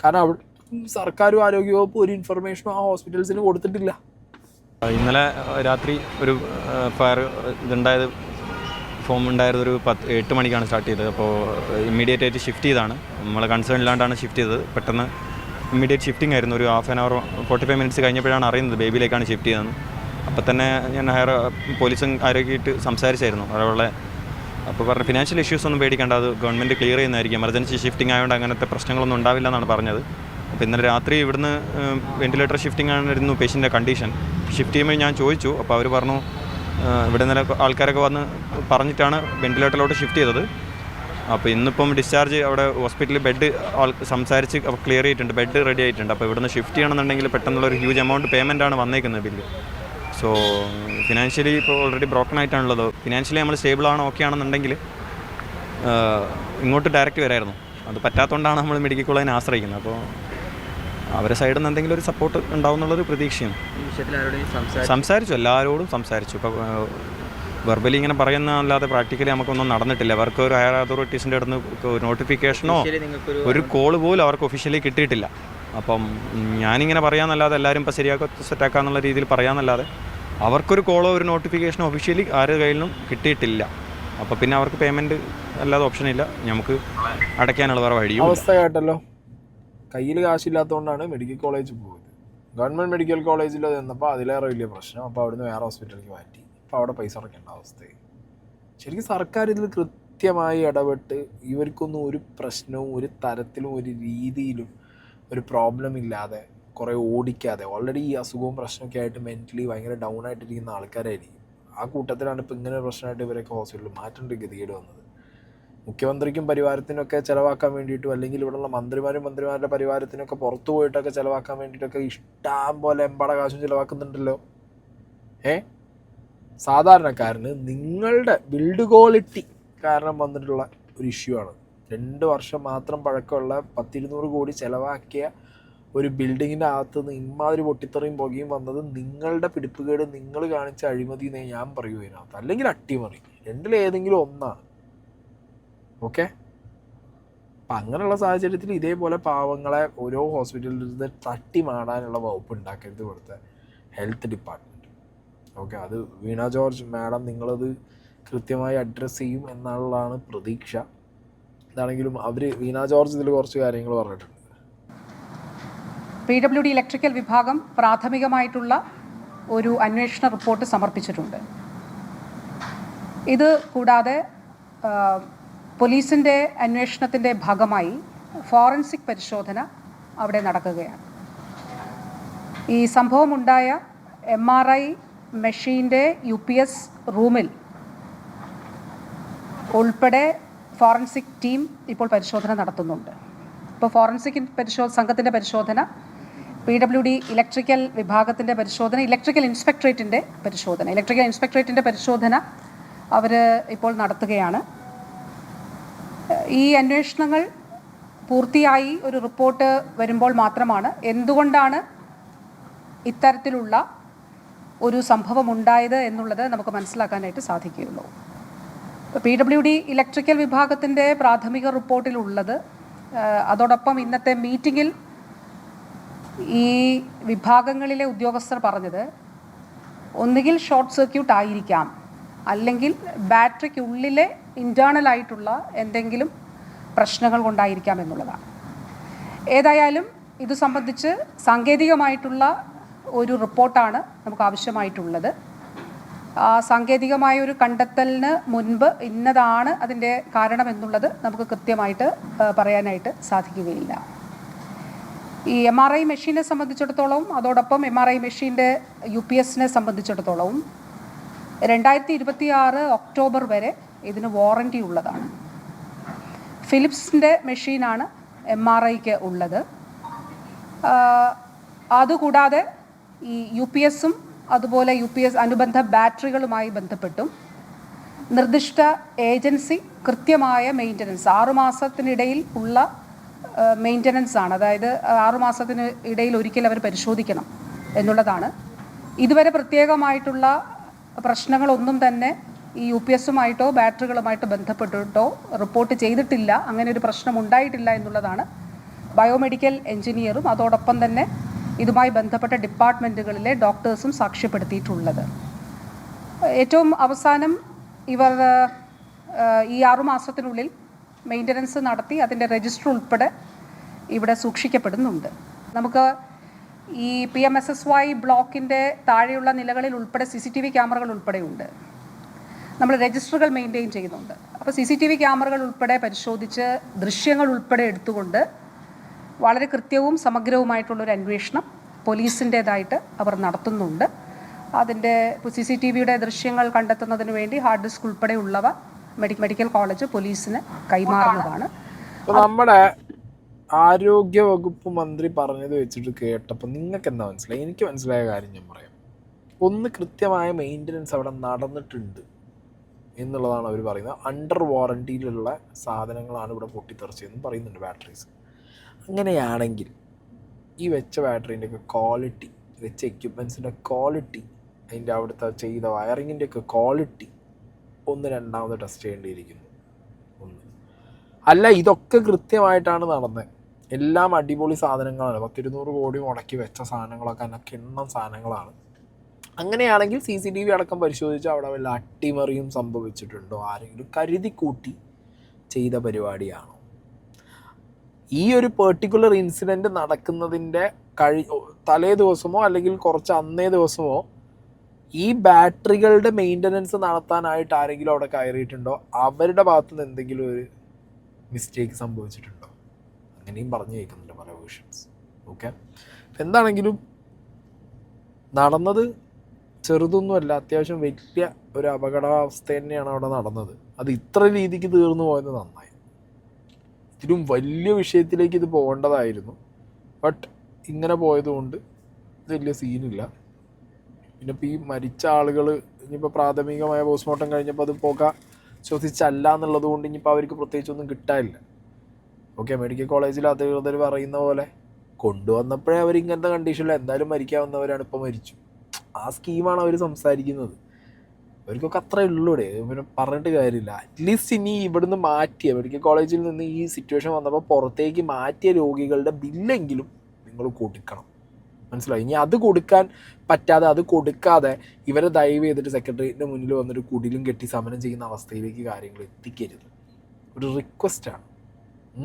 കാരണം അവിടെ സർക്കാരും ആരോഗ്യവകുപ്പും ഒരു ഇൻഫർമേഷനും ആ ഹോസ്പിറ്റൽസിന് കൊടുത്തിട്ടില്ല. ഇന്നലെ രാത്രി ഒരു ഫയർ ഇതുണ്ടായത് ഫോം ഉണ്ടായത് ഒരു പത്ത് എട്ട് മണിക്കാണ് സ്റ്റാർട്ട് ചെയ്തത്. അപ്പോൾ ഇമ്മീഡിയറ്റ് ആയിട്ട് ഷിഫ്റ്റ് ചെയ്താണ്. നമ്മൾ കൺസേൺ ഇല്ലാണ്ടാണ് ഷിഫ്റ്റ് ചെയ്തത്. പെട്ടെന്ന് ഇമ്മീഡിയറ്റ് ഷിഫ്റ്റിംഗ് ആയിരുന്നു. ഒരു half an hour forty five minutes കഴിഞ്ഞപ്പോഴാണ് അറിയുന്നത് ബേബിയിലേക്കാണ് ഷിഫ്റ്റ് ചെയ്തതെന്ന്. അപ്പോൾ തന്നെ ഞാൻ ഹയർ പോലീസും ആരോഗ്യമായിട്ട് സംസാരിച്ചായിരുന്നു. അവരുടെ അപ്പോൾ പറഞ്ഞ ഫിനാൻഷ്യൽ ഇഷ്യൂസ് ഒന്നും പേടിക്കേണ്ട അത് ഗവൺമെന്റ് ക്ലിയർ ചെയ്യുന്നതായിരിക്കും. എമർജൻസി ഷിഫ്റ്റിംഗ് ആയതുകൊണ്ട് അങ്ങനത്തെ പ്രശ്നങ്ങളൊന്നും ഉണ്ടാവില്ല എന്നാണ് പറഞ്ഞത്. അപ്പോൾ ഇന്നലെ രാത്രി ഇവിടുന്ന് വെന്റിലേറ്റർ ഷിഫ്റ്റിംഗ് ആയിരുന്നു പേഷ്യന്റെ കണ്ടീഷൻ ഷിഫ്റ്റ് ചെയ്യുമ്പോൾ ഞാൻ ചോദിച്ചു. അപ്പോൾ അവർ പറഞ്ഞു ഇവിടെ നിന്നലെ ആൾക്കാരൊക്കെ വന്ന് പറഞ്ഞിട്ടാണ് വെന്റിലേറ്ററിലോട്ട് ഷിഫ്റ്റ് ചെയ്തത്. അപ്പോൾ ഇന്നിപ്പം ഡിസ്ചാർജ് അവിടെ ഹോസ്പിറ്റലിൽ ബെഡ് സംസാരിച്ച് ക്ലിയർ ചെയ്തിട്ടുണ്ട്. ബെഡ് റെഡി ആയിട്ടുണ്ട്. അപ്പോൾ ഇവിടുന്ന് ഷിഫ്റ്റ് ചെയ്യണമെന്നുണ്ടെങ്കിൽ പെട്ടെന്നുള്ള ഒരു ഹ്യൂജ് എമൗണ്ട് പേയ്മെന്റ് ആണ് വന്നേക്കുന്നത് ബില്ല് സോ ഫിനാൻഷ്യലി ഇപ്പോൾ ഓൾറെഡി ബ്രോക്കൺ ആയിട്ടാണുള്ളത്. ഫിനാൻഷ്യലി നമ്മൾ സ്റ്റേബിൾ ആണ് ഓക്കെ ആണെന്നുണ്ടെങ്കിൽ ഇങ്ങോട്ട് ഡയറക്റ്റ് വരായിരുന്നു. അത് പറ്റാത്തതുകൊണ്ടാണ് നമ്മൾ മെഡിക്കൽ കോളേജിനെ ആശ്രയിക്കുന്നത്. അപ്പോൾ അവരെ സൈഡിൽ നിന്ന് എന്തെങ്കിലും ഒരു സപ്പോർട്ട് ഉണ്ടാവും എന്നുള്ളൊരു പ്രതീക്ഷയാണ്. ഈ വിഷയത്തിൽ ആരോടെയും സംസാരിച്ചു സംസാരിച്ചു എല്ലാവരോടും സംസാരിച്ചു. ഇപ്പോൾ വെർബലി ഇങ്ങനെ പറയുന്ന അല്ലാതെ പ്രാക്ടിക്കലി നമുക്കൊന്നും നടന്നിട്ടില്ല. അവർക്ക് ഒരു ഹയർ അതോറിറ്റീസിന്റെ അടുത്ത് നോട്ടിഫിക്കേഷനോ ഒരു കോൾ പോലും അവർക്ക് ഒഫീഷ്യലി കിട്ടിയിട്ടില്ല. അപ്പം ഞാനിങ്ങനെ പറയാമെന്നല്ലാതെ എല്ലാവരും ഇപ്പോൾ ശരിയാക്കുക സെറ്റാക്കാന്നുള്ള രീതിയിൽ പറയാമെന്നല്ലാതെ അവർക്കൊരു കോളോ ഒരു നോട്ടിഫിക്കേഷനോ ഒഫീഷ്യലി ആരുടെ കയ്യിൽ നിന്നും കിട്ടിയിട്ടില്ല. അപ്പോൾ പിന്നെ അവർക്ക് പേയ്മെന്റ് അല്ലാതെ ഓപ്ഷൻ ഇല്ല. നമുക്ക് അടയ്ക്കാനുള്ള വേറെ വഴിയും. അവസ്ഥ കേട്ടല്ലോ കയ്യിൽ കാശില്ലാത്തതുകൊണ്ടാണ് മെഡിക്കൽ കോളേജിൽ പോയത്. ഗവൺമെന്റ് മെഡിക്കൽ കോളേജിൽ ചെന്നപ്പോൾ അതിലേറെ വലിയ പ്രശ്നം. അപ്പോൾ അവിടുന്ന് വേറെ ഹോസ്പിറ്റലിലേക്ക് മാറ്റി. അപ്പോൾ അവിടെ പൈസ അടയ്ക്കേണ്ട അവസ്ഥയായി. ശരിക്കും സർക്കാർ ഇതിൽ കൃത്യമായി ഇടപെട്ട് ഇവർക്കൊന്നും ഒരു പ്രശ്നവും ഒരു തരത്തിലും ഒരു രീതിയിലും ഒരു പ്രോബ്ലം ഇല്ലാതെ കുറേ ഓടിക്കാതെ ഓൾറെഡി ഈ അസുഖവും പ്രശ്നമൊക്കെ ആയിട്ട് മെന്റലി ഭയങ്കര ഡൗൺ ആയിട്ടിരിക്കുന്ന ആൾക്കാരായിരിക്കും. ആ കൂട്ടത്തിലാണ് ഇപ്പോൾ ഇങ്ങനെ പ്രശ്നമായിട്ട് ഇവരൊക്കെ ഹോസ്പിറ്റലിൽ മാറ്റേണ്ട ഗതികേട് വന്നത്. മുഖ്യമന്ത്രിക്കും പരിവാരത്തിനൊക്കെ ചിലവാക്കാൻ വേണ്ടിയിട്ടും അല്ലെങ്കിൽ ഇവിടെയുള്ള മന്ത്രിമാരും മന്ത്രിമാരുടെ പരിവാരത്തിനൊക്കെ പുറത്തു പോയിട്ടൊക്കെ ചിലവാക്കാൻ വേണ്ടിയിട്ടൊക്കെ ഇഷ്ടം പോലെ എമ്പാട കാശും ചിലവാക്കുന്നുണ്ടല്ലോ. ഏ? സാധാരണക്കാരന് നിങ്ങളുടെ ബിൽഡ് ക്വാളിറ്റി കാരണം വന്നിട്ടുള്ള ഒരു ഇഷ്യൂ ആണ്. രണ്ട് വർഷം മാത്രം പഴക്കമുള്ള പത്തിരുന്നൂറ് കോടി ചിലവാക്കിയ ഒരു ബിൽഡിങ്ങിന്റെ അകത്ത് നിന്ന് ഇമാതിരി പൊട്ടിത്തെറിയും പുകയും വന്നത് നിങ്ങളുടെ പിടിപ്പുകേട് നിങ്ങൾ കാണിച്ച അഴിമതി എന്നേ ഞാൻ പറയൂ അതിനകത്ത് അല്ലെങ്കിൽ അട്ടിമറി. രണ്ടിലേതെങ്കിലും ഒന്നാണ്. ഓക്കെ? അപ്പം അങ്ങനെയുള്ള സാഹചര്യത്തിൽ ഇതേപോലെ പാവങ്ങളെ ഓരോ ഹോസ്പിറ്റലിൽ നിന്ന് തട്ടി മാടാനുള്ള വകുപ്പ് ഉണ്ടാക്കരുത് ഇവിടുത്തെ ഹെൽത്ത് ഡിപ്പാർട്ട്മെന്റ് ഓക്കെ അത് വീണ ജോർജ് മാഡം നിങ്ങളത് കൃത്യമായി അഡ്രസ്സ് ചെയ്യും എന്നുള്ളതാണ് പ്രതീക്ഷ. എന്താണെങ്കിലും അവർ വീണ ജോർജ് ഇതിൽ കുറച്ച് കാര്യങ്ങൾ പറഞ്ഞിട്ടുണ്ട്. പി ഡബ്ല്യു ഡി ഇലക്ട്രിക്കൽ വിഭാഗം പ്രാഥമികമായിട്ടുള്ള ഒരു അന്വേഷണ റിപ്പോർട്ട് സമർപ്പിച്ചിട്ടുണ്ട്. ഇത് കൂടാതെ പോലീസിന്റെ അന്വേഷണത്തിന്റെ ഭാഗമായി ഫോറൻസിക് പരിശോധന അവിടെ നടക്കുകയാണ്. ഈ സംഭവമുണ്ടായ എം ആർ ഐ മെഷീന്റെ യു പി എസ് റൂമിൽ ഉൾപ്പെടെ ഫോറൻസിക് ടീം ഇപ്പോൾ പരിശോധന നടത്തുന്നുണ്ട്. ഇപ്പോൾ ഫോറൻസിക് പരിശോ സംഘത്തിന്റെ പരിശോധന പി ഡബ്ല്യു ഡി ഇലക്ട്രിക്കൽ വിഭാഗത്തിന്റെ പരിശോധന ഇലക്ട്രിക്കൽ ഇൻസ്പെക്ടറേറ്റിന്റെ പരിശോധന. ഇലക്ട്രിക്കൽ ഇൻസ്പെക്ടറേറ്റിന്റെ പരിശോധന അവർ ഇപ്പോൾ നടത്തുകയാണ്. ഈ അന്വേഷണങ്ങൾ പൂർത്തിയായി ഒരു റിപ്പോർട്ട് വരുമ്പോൾ മാത്രമാണ് എന്തുകൊണ്ടാണ് ഇത്തരത്തിലുള്ള ഒരു സംഭവം ഉണ്ടായത് എന്നുള്ളത് നമുക്ക് മനസ്സിലാക്കാനായിട്ട് സാധിക്കുകയുള്ളൂ. പി ഡബ്ല്യു ഡി ഇലക്ട്രിക്കൽ വിഭാഗത്തിന്റെ പ്രാഥമിക റിപ്പോർട്ടിലുള്ളത് അതോടൊപ്പം ഇന്നത്തെ മീറ്റിങ്ങിൽ ഈ വിഭാഗങ്ങളിലെ ഉദ്യോഗസ്ഥർ പറഞ്ഞത് ഒന്നുകിൽ ഷോർട്ട് സർക്യൂട്ട് ആയിരിക്കാം അല്ലെങ്കിൽ ബാറ്ററിക്കുള്ളിലെ ഇന്റേർണലായിട്ടുള്ള എന്തെങ്കിലും പ്രശ്നങ്ങൾ കൊണ്ടായിരിക്കാം എന്നുള്ളതാണ്. ഏതായാലും ഇത് സംബന്ധിച്ച് സാങ്കേതികമായിട്ടുള്ള ഒരു റിപ്പോർട്ടാണ് നമുക്ക് ആവശ്യമായിട്ടുള്ളത്. സാങ്കേതികമായ ഒരു കണ്ടെത്തലിന് മുൻപ് ഇന്നതാണ് അതിന്റെ കാരണം എന്നുള്ളത് നമുക്ക് കൃത്യമായിട്ട് പറയാനായിട്ട് സാധിക്കുകയില്ല. ഈ എം ആർ ഐ മെഷീനെ സംബന്ധിച്ചിടത്തോളവും അതോടൊപ്പം എം ആർ ഐ മെഷീന്റെ യു പി എസിനെ സംബന്ധിച്ചിടത്തോളവും രണ്ടായിരത്തി ഇരുപത്തി ആറ് ഒക്ടോബർ വരെ ഇതിന് വാറന്റി ഉള്ളതാണ്. ഫിലിപ്സിന്റെ മെഷീനാണ് എം ആർ ഐക്ക് ഉള്ളത്. അതുകൂടാതെ ഈ യു പി എസും അതുപോലെ യു പി എസ് അനുബന്ധ ബാറ്ററികളുമായി ബന്ധപ്പെട്ടും നിർദ്ദിഷ്ട ഏജൻസി കൃത്യമായ മെയിന്റനൻസ് ആറുമാസത്തിനിടയിൽ ഉള്ള മെയിന്റനൻസ് ആണ്. അതായത് ആറുമാസത്തിന് ഇടയിൽ ഒരിക്കൽ അവർ പരിശോധിക്കണം എന്നുള്ളതാണ്. ഇതുവരെ പ്രത്യേകമായിട്ടുള്ള പ്രശ്നങ്ങളൊന്നും തന്നെ ഈ യു പി എസുമായിട്ടോ ബാറ്ററികളുമായിട്ട് ബന്ധപ്പെട്ടിട്ടോ റിപ്പോർട്ട് ചെയ്തിട്ടില്ല. അങ്ങനെ ഒരു പ്രശ്നം ഉണ്ടായിട്ടില്ല എന്നുള്ളതാണ് ബയോമെഡിക്കൽ എഞ്ചിനീയറും അതോടൊപ്പം തന്നെ ഇതുമായി ബന്ധപ്പെട്ട ഡിപ്പാർട്ട്മെന്റുകളിലെ ഡോക്ടേഴ്സും സാക്ഷ്യപ്പെടുത്തിയിട്ടുള്ളത്. ഏറ്റവും അവസാനം ഇവർ ഈ ആറുമാസത്തിനുള്ളിൽ മെയിന്റനൻസ് നടത്തി അതിന്റെ രജിസ്റ്റർ ഉൾപ്പെടെ ഇവിടെ സൂക്ഷിക്കപ്പെടുന്നുണ്ട്. നമുക്ക് ഈ P M S S Y ബ്ലോക്കിന്റെ താഴെയുള്ള നിലകളിൽ ഉൾപ്പെടെ സി സി ടി വി ക്യാമറകൾ ഉൾപ്പെടെയുണ്ട് നമ്മൾ രജിസ്റ്ററുകൾ മെയിന്റെയിൻ ചെയ്യുന്നുണ്ട്. അപ്പോൾ സി സി ടി വി ക്യാമറകൾ ഉൾപ്പെടെ പരിശോധിച്ച് ദൃശ്യങ്ങൾ ഉൾപ്പെടെ എടുത്തുകൊണ്ട് വളരെ കൃത്യവും സമഗ്രവുമായിട്ടുള്ളൊരു അന്വേഷണം പോലീസിന്റേതായിട്ട് അവർ നടത്തുന്നുണ്ട്. അതിന്റെ സി സി ടി വിയുടെ ദൃശ്യങ്ങൾ കണ്ടെത്തുന്നതിന് വേണ്ടി ഹാർഡ് ഡിസ്ക് ഉൾപ്പെടെയുള്ളവ മെഡിക്കൽ കോളേജ് പോലീസിന് കൈമാറുന്നതാണ്. നമ്മുടെ ആരോഗ്യ വകുപ്പ് മന്ത്രി പറഞ്ഞത് വെച്ചിട്ട് കേട്ടപ്പോൾ നിങ്ങൾക്ക് എന്താ മനസ്സിലായി? എനിക്ക് മനസ്സിലായ കാര്യം ഞാൻ പറയാം. ഒന്ന് കൃത്യമായ മെയിന്റനൻസ് അവിടെ നടന്നിട്ടുണ്ട് എന്നുള്ളതാണ് അവർ പറയുന്നത്. അണ്ടർ വാറണ്ടിയിലുള്ള സാധനങ്ങളാണ് ഇവിടെ പൊട്ടിത്തെറിച്ചതെന്ന് പറയുന്നുണ്ട് ബാറ്ററീസ് അങ്ങനെയാണെങ്കിൽ ഈ വെച്ച ബാറ്ററീന്റെയൊക്കെ ക്വാളിറ്റി വെച്ച എക്യുപ്മെൻസിന്റെ ക്വാളിറ്റി അതിന്റെ അവിടുത്തെ ചെയ്ത വയറിങ്ങിന്റെയൊക്കെ ക്വാളിറ്റി ഒന്ന് രണ്ടാമത് ടെസ്റ്റ് ചെയ്യേണ്ടിയിരിക്കുന്നു. ഒന്ന്. അല്ല ഇതൊക്കെ കൃത്യമായിട്ടാണ് നടന്നത് എല്ലാം അടിപൊളി സാധനങ്ങളാണ്. പത്തിരുന്നൂറ് കോടി മുടക്കി വെച്ച സാധനങ്ങളൊക്കെ തന്നെ കിണ്ണം സാധനങ്ങളാണ്. അങ്ങനെയാണെങ്കിൽ സി സി ടി വി അടക്കം പരിശോധിച്ച് അവിടെ വല്ല അട്ടിമറിയും സംഭവിച്ചിട്ടുണ്ടോ? ആരെങ്കിലും കരുതി കൂട്ടി ചെയ്ത പരിപാടിയാണോ? ഈ ഒരു പെർട്ടിക്കുലർ ഇൻസിഡന്റ് നടക്കുന്നതിന്റെ കഴി തലേ ദിവസമോ അല്ലെങ്കിൽ കുറച്ച് അന്നേ ദിവസമോ ഈ ബാറ്ററികളുടെ മെയിന്റനൻസ് നടത്താനായിട്ട് ആരെങ്കിലും അവിടെ കയറിയിട്ടുണ്ടോ? അവരുടെ ഭാഗത്തുനിന്ന് എന്തെങ്കിലും ഒരു മിസ്റ്റേക്ക് സംഭവിച്ചിട്ടുണ്ടോ? അങ്ങനെയും പറഞ്ഞു കേൾക്കുന്നുണ്ട് പല വേർഷൻസ് ഓക്കെ എന്താണെങ്കിലും നടന്നത് ചെറുതൊന്നുമല്ല അത്യാവശ്യം വലിയ ഒരു അപകടാവസ്ഥ തന്നെയാണ് അവിടെ നടന്നത്. അത് ഇത്ര രീതിക്ക് തീർന്നു പോയത് നന്നായി. ഇതിലും വലിയ വിഷയത്തിലേക്ക് ഇത് പോകേണ്ടതായിരുന്നു. ബട്ട് ഇങ്ങനെ പോയതുകൊണ്ട് ഇത് വലിയ സീനില്ല. പിന്നെ ഇപ്പോൾ ഈ മരിച്ച ആളുകൾ ഇനിയിപ്പോൾ പ്രാഥമികമായ പോസ്റ്റ്മോർട്ടം കഴിഞ്ഞപ്പോൾ അത് പുക ശ്വസിച്ചല്ല എന്നുള്ളത് കൊണ്ട് ഇനിയിപ്പോൾ അവർക്ക് പ്രത്യേകിച്ചൊന്നും കിട്ടാനില്ല. ഓക്കെ മെഡിക്കൽ കോളേജിൽ അധികൃതർ പറയുന്ന പോലെ കൊണ്ടുവന്നപ്പോഴേ അവർ ഇങ്ങനത്തെ കണ്ടീഷനിൽ എന്തായാലും മരിക്കാവുന്നവരാണ് ഇപ്പോൾ മരിച്ചു. ആ സ്കീമാണ് അവർ സംസാരിക്കുന്നത്. അവർക്കൊക്കെ അത്രേ ഉള്ളൂടെ പിന്നെ പറഞ്ഞിട്ട് കാര്യമില്ല. അറ്റ്ലീസ്റ്റ് ഇനി ഇവിടുന്ന് മാറ്റിയ മെഡിക്കൽ കോളേജിൽ നിന്ന് ഈ സിറ്റുവേഷൻ വന്നപ്പോൾ പുറത്തേക്ക് മാറ്റിയ രോഗികളുടെ ബില്ലെങ്കിലും നിങ്ങൾ കൊടുക്കണം. മനസ്സിലായി? ഇനി അത് കൊടുക്കാൻ പറ്റാതെ അത് കൊടുക്കാതെ ഇവരെ ദയവ് ചെയ്തിട്ട് സെക്രട്ടേറിയറ്റിന്റെ മുന്നിൽ വന്നൊരു കുടിലും കെട്ടി സമരം ചെയ്യുന്ന അവസ്ഥയിലേക്ക് കാര്യങ്ങൾ എത്തിക്കരുത്. ഒരു റിക്വസ്റ്റാണ്